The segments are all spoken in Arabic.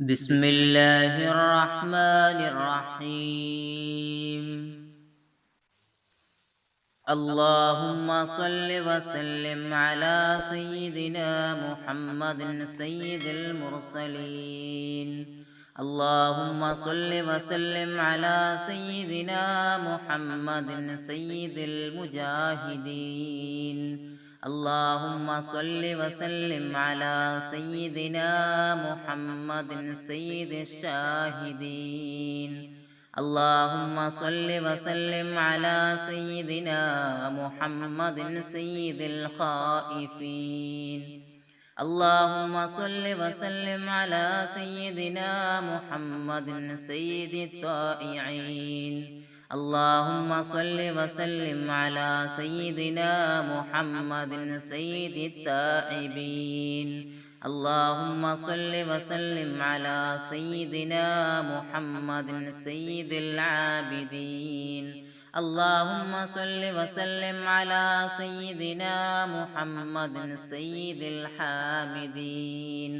بسم الله الرحمن الرحيم. اللهم صل وسلم على سيدنا محمد سيد المرسلين. اللهم صل وسلم على سيدنا محمد سيد المجاهدين. اللهم صل وسلم على سيدنا محمد سيد الشاهدين. اللهم صل وسلم على سيدنا محمد سيد الخائفين. اللهم صل وسلم على سيدنا محمد سيد الطائعين. اللهم صل وسلم على سيدنا محمد سيد التائبين. اللهم صل وسلم على سيدنا محمد سيد العابدين. اللهم صل وسلم على سيدنا محمد سيد الحامدين.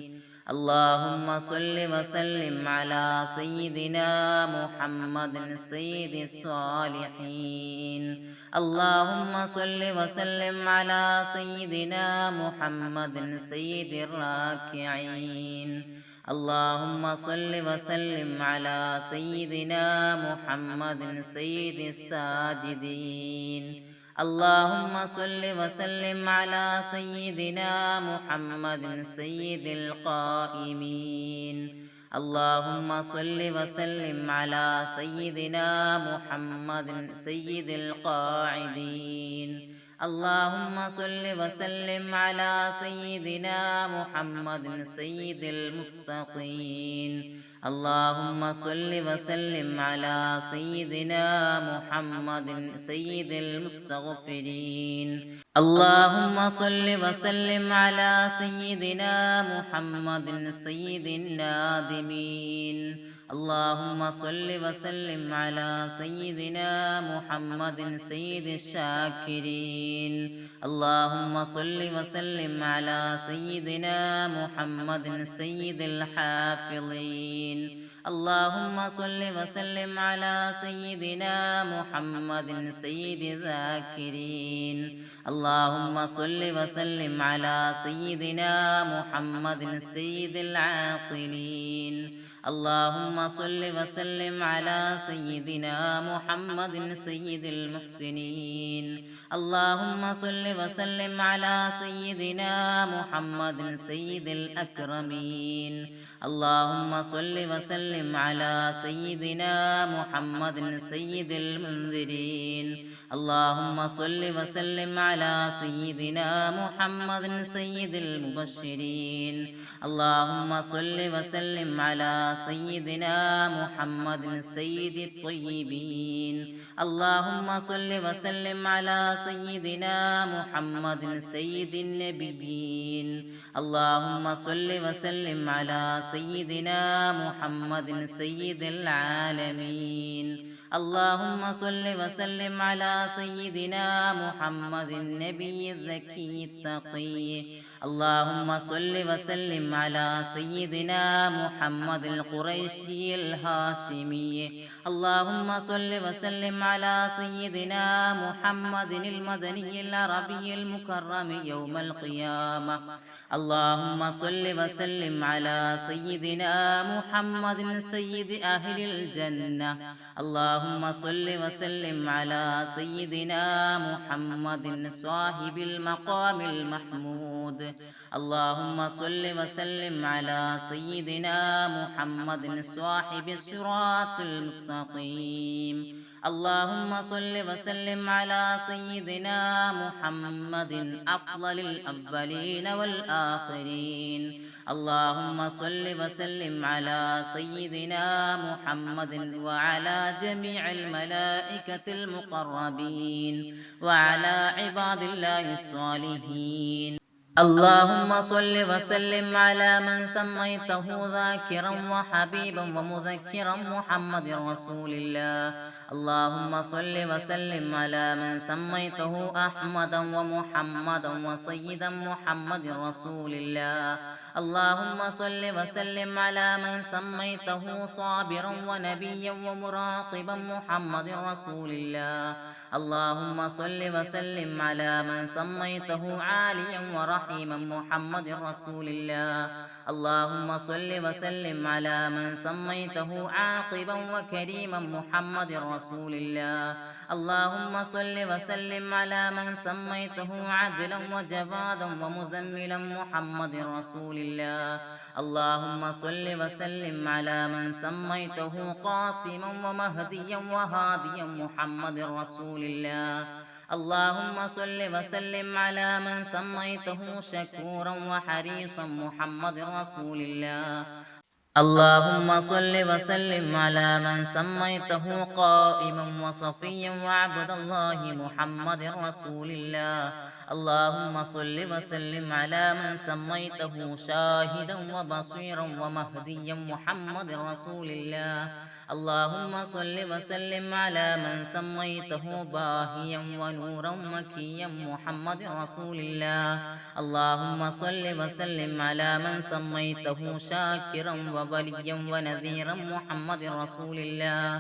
اللهم صل وسلم على سيدنا محمد سيد الصالحين اللهم صل وسلم على سيدنا محمد سيد الراكعين اللهم صل وسلم على سيدنا محمد سيد الساجدين اللهم صل وسلم على سيدنا محمد سيد القائمين اللهم صل وسلم على سيدنا محمد سيد القاعدين اللهم صل وسلم على سيدنا محمد سيد المتقين اللهم صل وسلم على سيدنا محمد سيد المستغفرين اللهم صل وسلم على سيدنا محمد سيد النادمين اللهم صل وسلم على سيدنا محمد سيد الشاكرين اللهم صل وسلم على سيدنا محمد سيد الحافظين اللهم صل وسلم على سيدنا محمد سيد الذاكرين اللهم صل وسلم على سيدنا محمد سيد العاقلين اللهم صل وسلم على سيدنا محمد سيد المحسنين اللهم صل وسلم على سيدنا محمد سيد الأكرمين اللهم صل وسلم على سيدنا محمد سيد المنذرين اللهم صل وسلم على سيدنا محمد سيد المبشرين اللهم صل وسلم على سيدنا محمد سيد الطيبين اللهم صل وسلم على سيدنا محمد سيد النبيين اللهم صل وسلم على سيدنا محمد سيد العالمين اللهم صل وسلم على سيدنا محمد النبي الذكي التقي اللهم صل وسلم على سيدنا محمد القريشي الهاشمي اللهم صل وسلم على سيدنا محمد المدني العربي المكرم يوم القيامة اللهم صل وسلم على سيدنا محمد سيد أهل الجنة اللهم صل وسلم على سيدنا محمد صاحب المقام المحمود اللهم صل وسلم على سيدنا محمد صاحب الصراط المستقيم اللهم صل وسلم على سيدنا محمد أفضل الأولين والآخرين. اللهم صل وسلم على سيدنا محمد وعلى جميع الملائكة المقربين وعلى عباد الله الصالحين. اللهم صل وسلم على من سميته ذاكرا وحبيبا ومذكرا محمد رسول الله. اللهم صل وسلم على من سميته أحمدا ومحمدا وسيدا محمد رسول الله. اللهم صل وسلم على من سميته صابرا ونبيا ومراقبا محمد رسول الله. اللهم صل وسلم على من سميته عاليا ورحيما محمد رسول الله. اللهم صل وسلم على من سميته عاقبا وكريما محمد رسول الله. اللهم صل وسلم على من سميته عدلا وجوادا ومزملا محمد رسول الله اللهم صل وسلم على من سميته قاسما ومهديا وهاديا محمد رسول الله اللهم صل وسلم على من سميته شكورا وحريصا محمد رسول الله اللهم صل وسلم على من سميته قائما وصفيا وعبد الله محمد رسول الله. اللهم صل وسلم على من سميته شاهدا وبصيرا ومهديا محمد رسول الله. اللهم صل وسلم على من سميته باهيا ونورا مكيا محمد رسول الله. اللهم صل وسلم على من سميته شاكرا ووليا ونذيرا محمد رسول الله.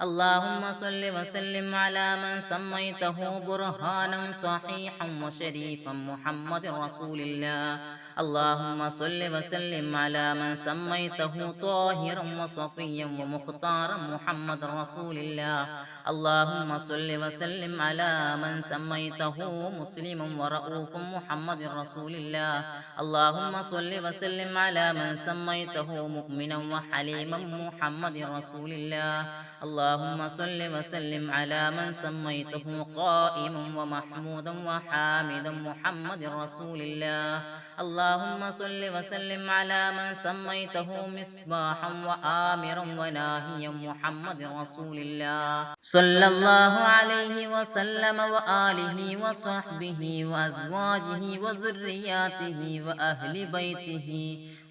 اللهم صل وسلم على من سميته برهانا صحيحا وشريفا محمد رسول الله. اللهم صل وسلم على من سميته طاهرا وصفيا ومختارا محمد رسول الله. اللهم صل وسلم على من سميته مسلما ورؤوف محمد رسول الله. اللهم صل وسلم على من سميته مؤمنا وحليما محمد رسول الله. اللهم صل وسلم على من سميته قائما ومحمودا وحامدا محمد رسول الله. اللهم صل وسلم على من سميته مصباحا وآمرا وناهيا محمد رسول الله. صلى الله عليه وسلم وآله وصحبه وأزواجه وذرياته وأهل بيته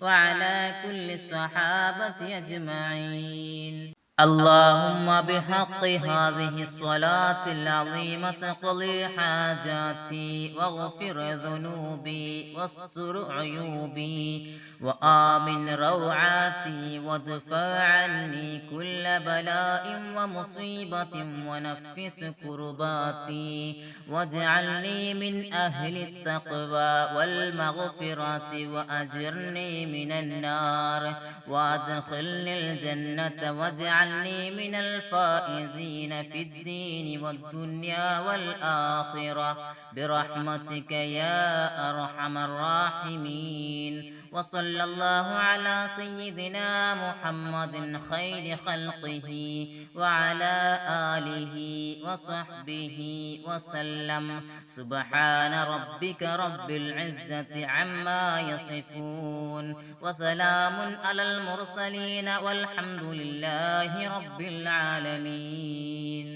وعلى كل الصحابة أجمعين. اللهم بحق هذه الصلاة العظيمة قضي حاجاتي واغفر ذنوبي واستر عيوبي وآمن روعاتي وادفع عني كل بلاء ومصيبة ونفس كرباتي واجعلني من أهل التقوى والمغفرة وأجرني من النار وأدخلني الجنة واجعل واجعلني من الفائزين في الدين والدنيا والآخرة. برحمتك يا أرحم الراحمين. وصلى الله على سيدنا محمد خير خلقه وعلى آله وصحبه وسلم. سبحان ربك رب العزة عما يصفون. وسلام على المرسلين والحمد لله رب العالمين.